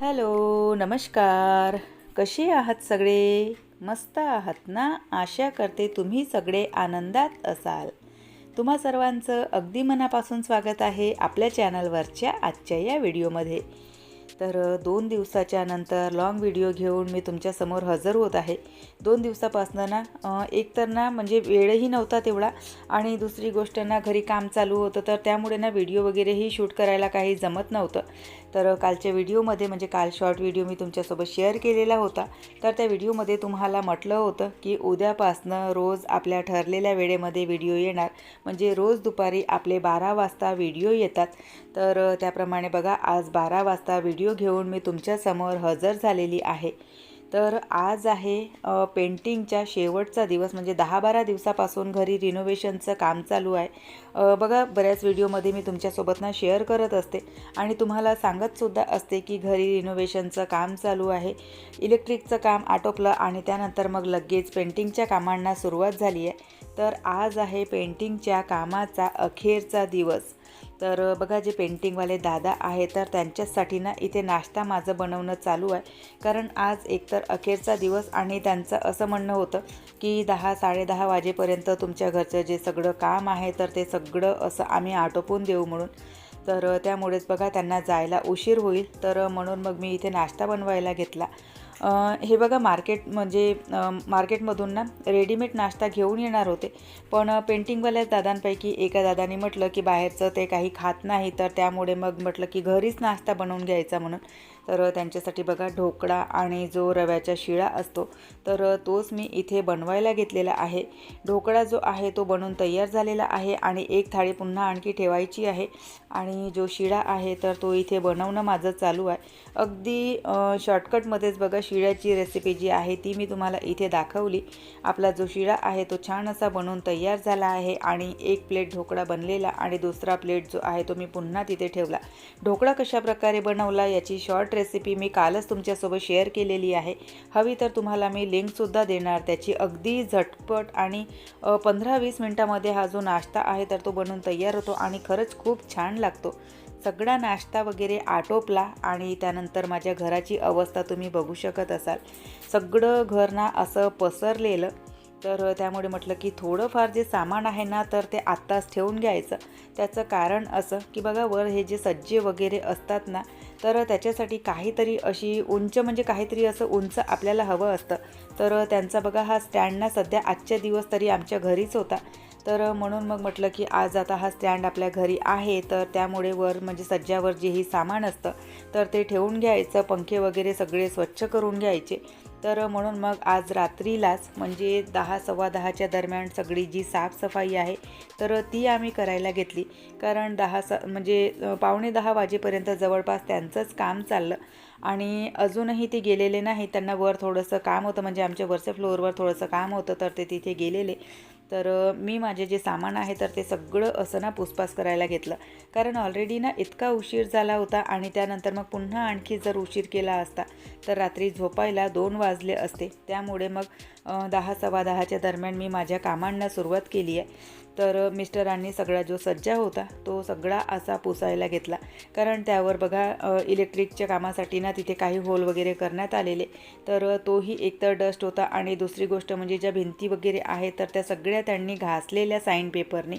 Hello नमस्कार. कसे आहात सगळे? मस्त आहात ना? आशा करते तुम्ही सगळे आनंदात असाल. तुम्हा सर्वांचं अगदी मनापासून स्वागत आहे आपल्या चॅनलवरच्या आजच्या या व्हिडिओमध्ये. तर दोन दिवसाच्या नंतर लॉंग व्हिडिओ घेऊन मी तुमच्यासमोर हजर होत आहे. दोन दिवसापासनं ना एक तर ना म्हणजे वेळही नव्हता तेवढा आणि दुसरी गोष्ट ना घरी काम चालू होतं तर त्यामुळे ना व्हिडिओ वगैरेही शूट करायला काही जमत नव्हतं. तर कालच्या व्हिडिओमध्ये म्हणजे काल शॉर्ट व्हिडिओ मी तुमच्यासोबत शेअर केलेला होता. तर त्या व्हिडिओमध्ये तुम्हाला म्हटलं होतं की उद्यापासनं रोज आपल्या ठरलेल्या वेळेमध्ये व्हिडिओ येणार. म्हणजे रोज दुपारी आपले बारा वाजता व्हिडिओ येतात. तर त्याप्रमाणे बघा आज बारा वाजता व्हिडिओ घेऊन मी तुमच्यासमोर हजर झालेली आहे. तर आज आहे पेंटिंगच्या शेवटचा दिवस म्हणजे दहा बारा दिवसापासून घरी रिनोव्हेशनचं काम चालू आहे. बघा बऱ्याच व्हिडिओमध्ये मी तुमच्यासोबत ना शेअर करत असते आणि तुम्हाला सांगतसुद्धा असते की घरी रिनोव्हेशनचं काम चालू आहे. इलेक्ट्रिकचं काम आटोपलं आणि त्यानंतर मग लगेच पेंटिंगच्या कामांना सुरुवात झाली आहे. तर आज आहे पेंटिंगच्या कामाचा अखेरचा दिवस. तर बघा जे पेंटिंगवाले दादा आहे तर त्यांच्यासाठी ना इथे नाश्ता माझं बनवणं चालू आहे. कारण आज एकतर अखेरचा दिवस आणि त्यांचं असं म्हणणं होतं की दहा साडेदहा वाजेपर्यंत तुमच्या घरचं जे सगळं काम आहे तर ते सगळं असं आम्ही आटोपून देऊ म्हणून. तर त्यामुळेच बघा त्यांना जायला उशीर होईल. तर म्हणून मग मी इथे नाश्ता बनवायला घेतला. हे बघा मार्केट म्हणजे मार्केटमधून ना रेडीमेड नाश्ता घेऊन येणार होते. पण पेंटिंगवाल्या दादांपैकी एका दादाने म्हटलं की बाहेरचं ते काही खात नाही तर त्यामुळे मग म्हटलं की घरीच नाश्ता बनवून घ्यायचा म्हणून. तर त्यांच्यासाठी बघा ढोकळा आणि जो रव्याचा शिळा असतो तर तोच मी इथे बनवायला घेतलेला आहे. ढोकळा जो आहे तो बनवून तयार झालेला आहे आणि एक थाळी पुन्हा आणखी ठेवायची आहे. आणि जो शिळा आहे तर तो इथे बनवणं माझं चालू आहे. अगदी शॉर्टकटमध्येच बघा शिळ्याची रेसिपी जी आहे ती मी तुम्हाला इथे दाखवली. आपला जो शिळा आहे तो छान असा बनवून तयार झाला आहे आणि एक प्लेट ढोकळा बनलेला आणि दुसरा प्लेट जो आहे तो मी पुन्हा तिथे ठेवला. ढोकळा कशा प्रकारे बनवला याची शॉर्ट रेसिपी मी कालच तुमच्यासोबत शेअर केलेली आहे. हवी तर तुम्हाला मी लिंकसुद्धा देणार. त्याची अगदी झटपट आणि पंधरा वीस मिनटामध्ये हा जो नाश्ता आहे तर तो बनवून तयार होतो आणि खरंच खूप छान लागतो. सगळा नाश्ता वगैरे आटोपला आणि त्यानंतर माझ्या घराची अवस्था तुम्ही बघू शकत असाल. सगळं घर ना असं पसरलेलं तर त्यामुळे म्हटलं की थोडंफार जे सामान आहे ना तर ते आत्ताच ठेवून घ्यायचं. त्याचं कारण असं की बघा वर हे जे सज्जे वगैरे असतात ना तर त्याच्यासाठी काहीतरी अशी उंच म्हणजे काहीतरी असं उंच आपल्याला हवं असतं. तर त्यांचा बघा हा स्टँड ना सध्या आजच्या दिवस तरी आमच्या घरीच होता. तर म्हणून मग म्हटलं की आज आता हा स्टँड आपल्या घरी आहे तर त्यामुळे वर म्हणजे सज्जावर जेही सामान असतं तर ते ठेवून घ्यायचं. पंखे वगैरे सगळे स्वच्छ करून घ्यायचे. तर म्हणून मग आज रात्रीलाच म्हणजे दहा सव्वा दहाच्या दरम्यान सगळी जी साफसफाई आहे तर ती आम्ही करायला घेतली. कारण दहा स म्हणजे पावणे दहा वाजेपर्यंत जवळपास त्यांचंच काम चाललं. आणि अजूनही ते गेलेले नाही त्यांना वर थोडंसं काम होतं म्हणजे आमच्या वरच्या फ्लोअरवर थोडंसं काम होतं तर ते तिथे गेलेले. तर मी माझे जे सामान आहे तर ते सगळं असं ना पुसपास करायला घेतलं. कारण ऑलरेडी ना इतका उशीर झाला होता आणि त्यानंतर मग पुन्हा आणखी जर उशीर केला असता तर रात्री झोपायला दोन वाजले असते. त्यामुळे मग दहा सव्वा दहाच्या दरम्यान मी माझ्या कामांना सुरुवात केली आहे. तर मिस्टरांनी सगळा जो सज्जा होता तो सगळा असा पुसायला घेतला. कारण त्यावर बघा इलेक्ट्रिकच्या कामासाठी ना तिथे काही होल वगैरे करण्यात आलेले. तर तोही एकतर डस्ट होता आणि दुसरी गोष्ट म्हणजे ज्या भिंती वगैरे आहेत तर त्या सगळ्या त्यांनी घासलेल्या साईन पेपरने.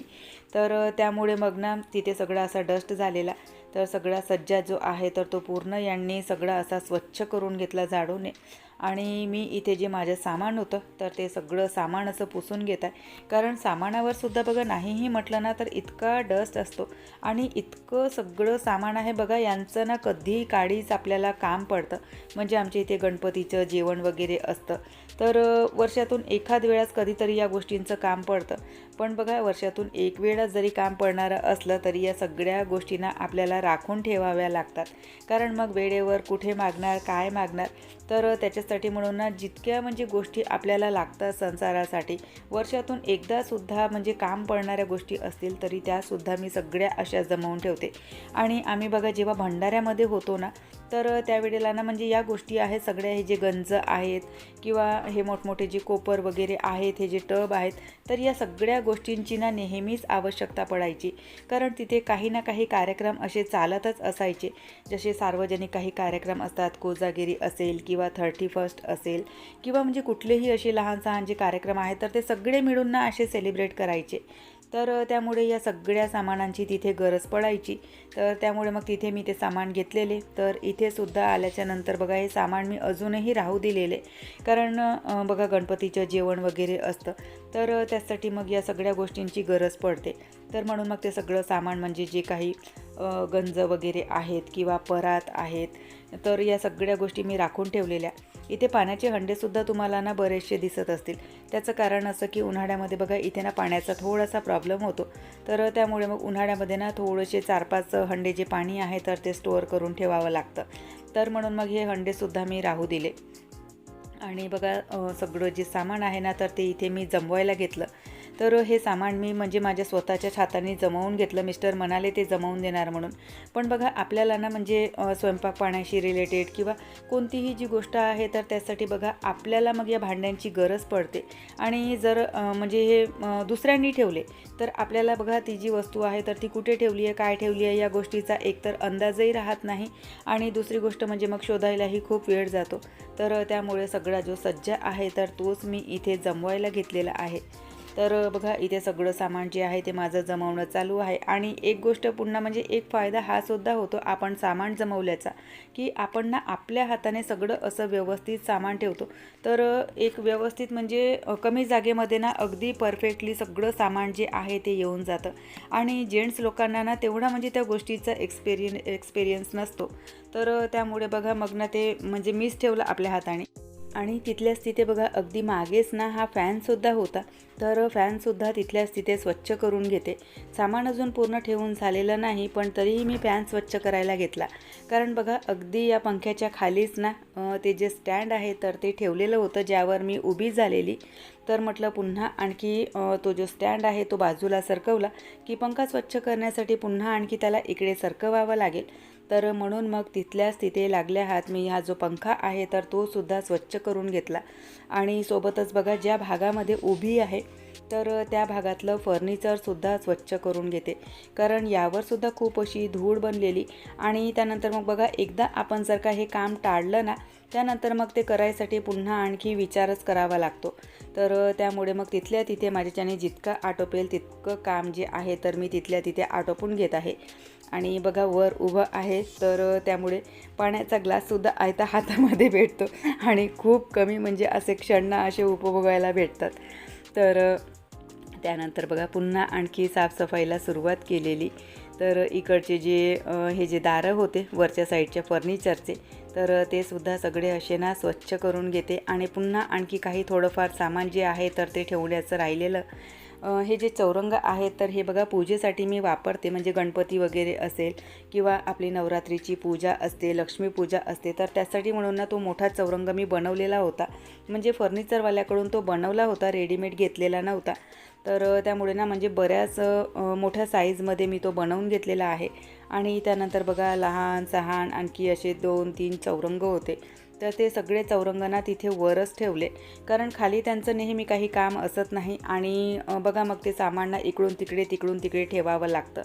तर त्यामुळे मग ना तिथे सगळा असा डस्ट झालेला. तर सगळा सज्जा जो आहे तर तो पूर्ण यांनी सगळा असा स्वच्छ करून घेतला झाडूने. आणि मी इथे जे माझं सामान होतं तर ते सगळं सामान असं पुसून घेत आहे. कारण सामानावर सुद्धा बघा नाहीही म्हटलं ना तर इतका डस्ट असतो. आणि इतकं सगळं सामान आहे बघा यांचं ना कधी काळीच आपल्याला काम पडतं. म्हणजे आमच्या इथे गणपतीचं जेवण वगैरे असतं. तर वर्षातून एखाद वेळाच कधीतरी या गोष्टींचं काम पडतं. पण बघा वर्षातून एक वेळाच जरी काम पडणारं असलं तरी या सगळ्या गोष्टींना आपल्याला राखून ठेवाव्या लागतात. कारण मग वेळेवर कुठे मागणार काय मागणार? तर त्याच्यासाठी म्हणून ना जितक्या म्हणजे गोष्टी आपल्याला लागतात संसारासाठी वर्षातून एकदासुद्धा म्हणजे काम पडणाऱ्या गोष्टी असतील तरी त्यासुद्धा मी सगळ्या अशा जमवून ठेवते. आणि आम्ही बघा जेव्हा भंडाऱ्यामध्ये होतो ना तर त्यावेळेला ना म्हणजे या गोष्टी आहेत सगळ्या हे जे गंज आहेत किंवा हे मोठमोठे जे कोपर वगैरे आहेत हे जे टब आहेत तर या सगळ्या गोष्टींची ना नेहमीच आवश्यकता पडायची. कारण तिथे काही ना काही कार्यक्रम असे चालतच असायचे. जसे सार्वजनिक काही कार्यक्रम असतात कोजागिरी असेल किंवा किंवा थर्टी फर्स्ट असेल किंवा म्हणजे कुठलेही असे लहान सहान जे कार्यक्रम आहेत तर ते सगळे मिळून ना असे सेलिब्रेट करायचे. तर त्यामुळे या सगळ्या सामानांची तिथे गरज पडायची. तर त्यामुळे मग तिथे मी ते सामान घेतलेले. तर इथे सुद्धा आल्याच्यानंतर बघा हे सामान मी अजूनही राहू दिलेले. कारण बघा गणपतीचं जेवण वगैरे असतं. तर त्यासाठी मग या सगळ्या गोष्टींची गरज पडते. तर म्हणून मग ते सगळं सामान म्हणजे जे काही गंज वगैरे आहेत किंवा परात आहेत तर या सगळ्या गोष्टी मी राखून ठेवलेल्या. इथे पाण्याचे हंडेसुद्धा तुम्हाला ना बरेचसे दिसत असतील. त्याचं कारण असं की उन्हाळ्यामध्ये बघा इथे ना पाण्याचा थोडासा प्रॉब्लेम होतो. तर त्यामुळे मग उन्हाळ्यामध्ये ना थोडेसे चार पाच हंडे जे पाणी आहे तर ते स्टोअर करून ठेवावं लागतं. तर म्हणून मग हे हंडेसुद्धा मी राहू दिले. आणि बघा सगळं जे सामान आहे ना तर ते इथे मी जमवायला घेतलं. तर हे सामान मी म्हणजे माझ्या स्वतःच्याच हाताने जमवून घेतलं. मिस्टर म्हणाले ते जमवून देणार म्हणून. पण बघा आपल्याला ना म्हणजे स्वयंपाक पाण्याशी रिलेटेड किंवा कोणतीही जी गोष्ट आहे तर त्यासाठी बघा आपल्याला मग या भांड्यांची गरज पडते. आणि जर म्हणजे हे दुसऱ्यांनी ठेवले तर आपल्याला बघा ती जी वस्तू आहे तर ती कुठे ठेवली आहे काय ठेवली आहे या गोष्टीचा एकतर अंदाजही राहत नाही. आणि दुसरी गोष्ट म्हणजे मग शोधायलाही खूप वेळ जातो. तर त्यामुळे सगळा जो सज्जा आहे तर तोच मी इथे जमवायला घेतलेला आहे. तर बघा इथे सगळं सामान जे आहे ते माझं जमवणं चालू आहे. आणि एक गोष्ट पुन्हा म्हणजे एक फायदा हा सुद्धा होतो आपण सामान जमवल्याचा की आपण ना आपल्या हाताने सगळं असं व्यवस्थित सामान ठेवतो. तर एक व्यवस्थित म्हणजे कमी जागेमध्ये ना अगदी परफेक्टली सगळं सामान जे आहे ते येऊन जातं. आणि जेंट्स लोकांना ना तेवढा म्हणजे त्या गोष्टीचा एक्सपेरियन एक्सपिरियन्स नसतो. तर त्यामुळे बघा मग ना ते म्हणजे मीच ठेवलं आपल्या हाताने. आणि तिथल्याच तिथे बघा अगदी मागेच ना हा फॅनसुद्धा होता. तर फॅनसुद्धा तिथल्याच तिथे स्वच्छ करून घेते. सामान अजून पूर्ण ठेवून झालेलं नाही पण तरीही मी फॅन स्वच्छ करायला घेतला. कारण बघा अगदी या पंख्याच्या खालीच ना ते जे स्टँड आहे तर ते ठेवलेलं होतं ज्यावर मी उभी झालेली. तर म्हटलं पुन्हा आणखी तो जो स्टँड आहे तो बाजूला सरकवला की पंखा स्वच्छ करण्यासाठी पुन्हा आणखी त्याला इकडे सरकवावं लागेल. तर म्हणून मग तिथल्याच तिथे लागल्या हात मी. हा जो पंखा आहे तर तो सुद्धा स्वच्छ करून घेतला. आणि सोबतच बघा ज्या भागामध्ये उभी आहे तर त्या भागातलं फर्निचरसुद्धा स्वच्छ करून घेते. कारण यावरसुद्धा खूप अशी धूळ बनलेली. आणि त्यानंतर मग बघा एकदा आपण जर का हे काम टाळलं ना त्यानंतर मग ते करायसाठी पुन्हा आणखी विचारच करावा लागतो. तर त्यामुळे मग तिथल्या तिथे माझ्याच्याने जितकं आटोपेल तितकं काम जे आहे तर मी तिथल्या तिथे आटोपून घेत आहे. आणि बघा वर उभं आहे तर त्यामुळे पाण्याचा ग्लाससुद्धा आयता हातामध्ये भेटतो. आणि खूप कमी म्हणजे असे क्षण असे उपभोगायला भेटतात. तर त्यानंतर बघा पुन्हा आणखी साफसफाईला सुरुवात केलेली. तर इकडचे जे हे जे दारं होते वरच्या साईडच्या फर्निचरचे तर ते सुद्धा सगळे असे ना स्वच्छ करून घेते आणि पुन्हा आणखी काही थोडंफार सामान जे आहे तर ते ठेवल्याचं राहिलेलं. हे जे चौरंग आहेत तर हे बघा पूजेसाठी मी वापरते. म्हणजे गणपती वगैरे असेल किंवा आपली नवरात्रीची पूजा असते लक्ष्मीपूजा असते तर त्यासाठी म्हणून ना तो मोठा चौरंग मी बनवलेला होता. म्हणजे फर्निचरवाल्याकडून तो बनवला होता रेडीमेड घेतलेला नव्हता. तर त्यामुळे ना म्हणजे बऱ्याच मोठ्या साईजमध्ये मी तो बनवून घेतलेला आहे. आणि त्यानंतर बघा लहान सहान आणखी असे दोन तीन चौरंग होते. तर ते सगळे चौरंगना तिथे वरच ठेवले. कारण खाली त्यांचं नेहमी काही काम असत नाही आणि बघा मग ते सामानना इकडून तिकडे तिकडून तिकडे ठेवावं लागतं.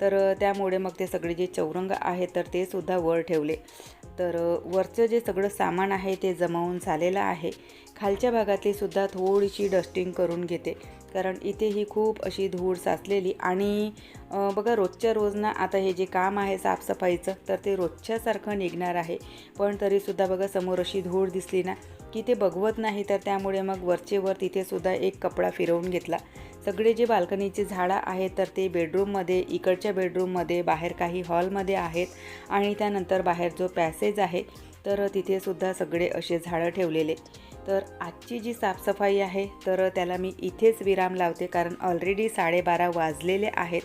तर त्यामुळे मग ते सगळे जे चौरंग आहेत तर ते सुद्धा वर ठेवले. तर वरचं जे सगळं सामान आहे ते जमावून झालेलं आहे. खालच्या भागातली सुद्धा थोडीशी डस्टिंग करून घेते. कारण इथेही खूप अशी धूळ साचलेली आणि बघा रोजच्या रोज ना आता हे जे काम आहे साफसफाईचं तर ते रोजच्यासारखं निघणार आहे. पण तरीसुद्धा बघा समोर अशी धूळ दिसली ना की ते बघवत नाही तर त्यामुळे मग वरचे वर एक कपडा फिरवून घेतला. सगळे जे बाल्कनीचे झाडं आहेत तर ते बेडरूममध्ये इकडच्या बेडरूममध्ये बाहेर काही हॉलमध्ये आहेत आणि त्यानंतर बाहेर जो पॅसेज आहे तर तिथेसुद्धा सगळे असे झाडं ठेवलेले. तर आजची जी साफसफाई आहे तर त्याला मी इथेच विराम लावते कारण ऑलरेडी साडेबारा वाजलेले आहेत.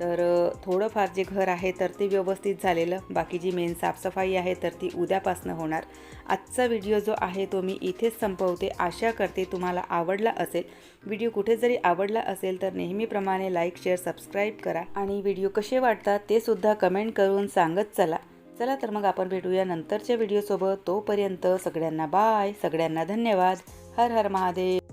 तर थोडंफार जे घर आहे तर ते व्यवस्थित झालेलं. बाकी जी मेन साफसफाई आहे तर ती उद्यापासनं होणार. आजचा व्हिडिओ जो आहे तो मी इथेच संपवते. आशा करते तुम्हाला आवडला असेल. व्हिडिओ कुठे जरी आवडला असेल तर नेहमीप्रमाणे लाईक शेअर सबस्क्राईब करा. आणि व्हिडिओ कसे वाटतात ते सुद्धा कमेंट करून सांगत चला. चला तर मग आपण भेटूया नंतरच्या व्हिडिओसोबत तोपर्यंत सगळ्यांना बाय सगळ्यांना धन्यवाद. हर हर महादेव.